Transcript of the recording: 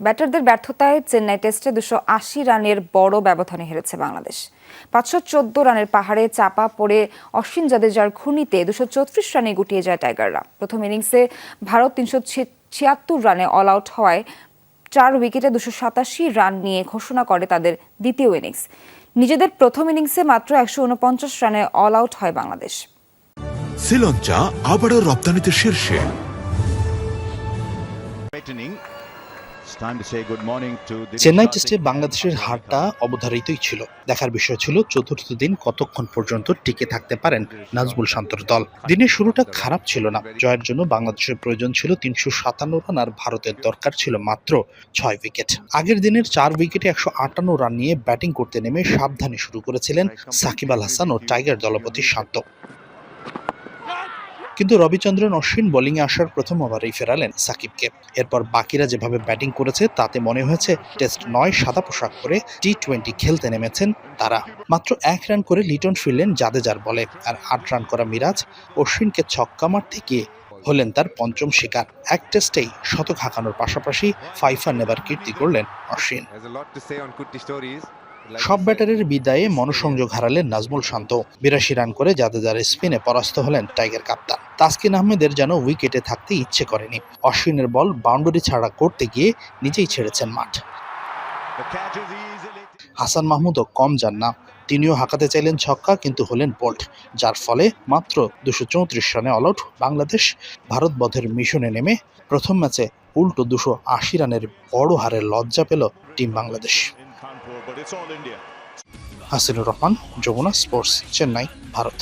ব্যাটারদের ব্যর্থতায় চেন্নাই টেস্টে দুশো আশি রানের বড় ব্যবধানে হেরেছে বাংলাদেশ। পাঁচশো চোদ্দ রানের পাহাড়ে চাপা পড়ে অশ্বিন জাদেজার খুনিতে দুশো চৌত্রিশ রানে গুটিয়ে যায় টাইগাররা। প্রথম ইনিংসে ভারত তিনশো ছিয়াত্তর রানে অল আউট হওয়ায় চার উইকেটে দুশো সাতাশি রান নিয়ে ঘোষণা করে তাদের দ্বিতীয় ইনিংস। নিজেদের প্রথম ইনিংসে মাত্র একশো উনপঞ্চাশ রানে অল আউট হয় বাংলাদেশ। শ্রীলঙ্কা আবারও রপ্তানিতে শীর্ষে। চেন্নাই টেস্টে বাংলাদেশের হারটা অবধারিতই ছিল। দেখার বিষয় ছিল, চতুর্থ দিন কতক্ষণ পর্যন্ত টিকে থাকতে পারেন নাজবুল শান্তর দল। দিনের শুরুটা খারাপ ছিল না। জয়ের জন্য বাংলাদেশের প্রয়োজন ছিল তিনশো সাতান্ন রান আর ভারতের দরকার ছিল মাত্র ছয় উইকেট আগের দিনের চার উইকেটে একশো আটান্ন রান নিয়ে ব্যাটিং করতে নেমে সাবধানে শুরু করেছিলেন সাকিব আল হাসান ও টাইগার দলপতি শান্ত। কিন্তু রবিচন্দ্রন অশ্বিন বোলিংয়ে আসার প্রথম ওভারেই ফেরালেন সাকিবকে। এরপর বাকিরা যেভাবে ব্যাটিং করেছে তাতে মনে হয়েছে টেস্ট নয় সাদা পোশাক পরে টি টোয়েন্টি খেলতে নেমেছেন তারা। মাত্র এক রান করে লিটন ফিরলেন জাদেজার বলে আর আট রান করা মিরাজ অশ্বিনকে ছক্কা মারতে গিয়ে হলেন তার পঞ্চম শিকার। এক টেস্টেই শতক হাঁকানোর পাশাপাশি ফাইফা নেবার কীর্তি করলেন অশ্বিন। সব ব্যাটারের বিদায়ে মনোসংযোগ হারালেন নাজমুল শান্ত। বিরাশি রান করে জাদেজার স্পিনে পরাস্ত হলেন টাইগার কাপ্তান। তাসকিন আহমেদের যেন উইকেটে থাকতে ইচ্ছে করেনি অশ্বিনের বল বাউন্ডারি ছাড়া করতে গিয়ে নিজেই ছেড়েছেন মাঠ. হাসান মাহমুদও কম যান না তিনিও হাঁকাতে চাইলেন ছক্কা কিন্তু হলেন বোল্ট যার ফলে মাত্র দুশো চৌত্রিশ রানে অল আউট বাংলাদেশ ভারত বধের মিশনে নেমে প্রথম ম্যাচে উল্টো দুশো আশি রানের বড় হারে লজ্জা পেল টিম বাংলাদেশ. হাসিনুর রহমান যমুনা স্পোর্টস চেন্নাই ভারত